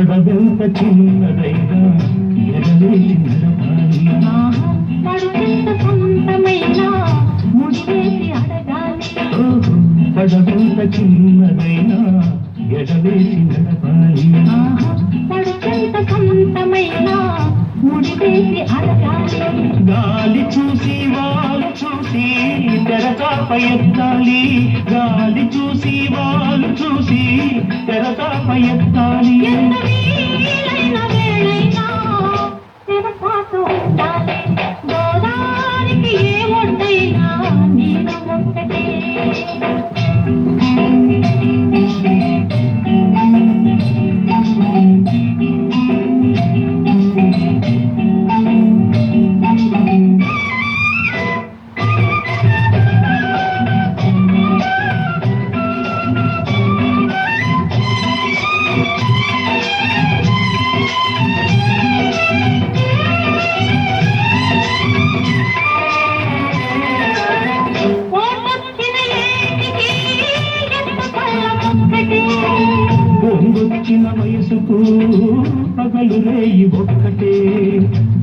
పడవెంత చిన్నదైనా ఎగలేసి నడపాలి ఓహో, పడవెంత చిన్నదైనా ఎగలేసి నడపాలి. గాలి చూసి వాళ్ళు చూసి తెరచాప ఎత్తాలి. గాలి చూసి వాళ్ళు చూసి తెరచాప ఎత్తాలి. గోదావరికి వయసుకు పగలు రేయి ఒక్కటే.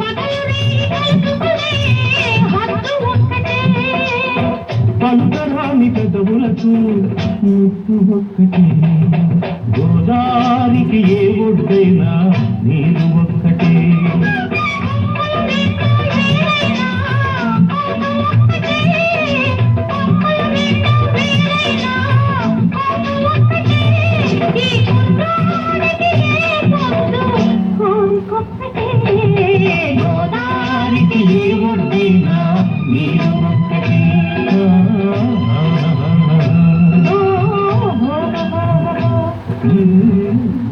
పగలు రేయి పెదవులకు ముక్కు ఒక్కటే. గోదారికి ఏ ఒడ్డైనా take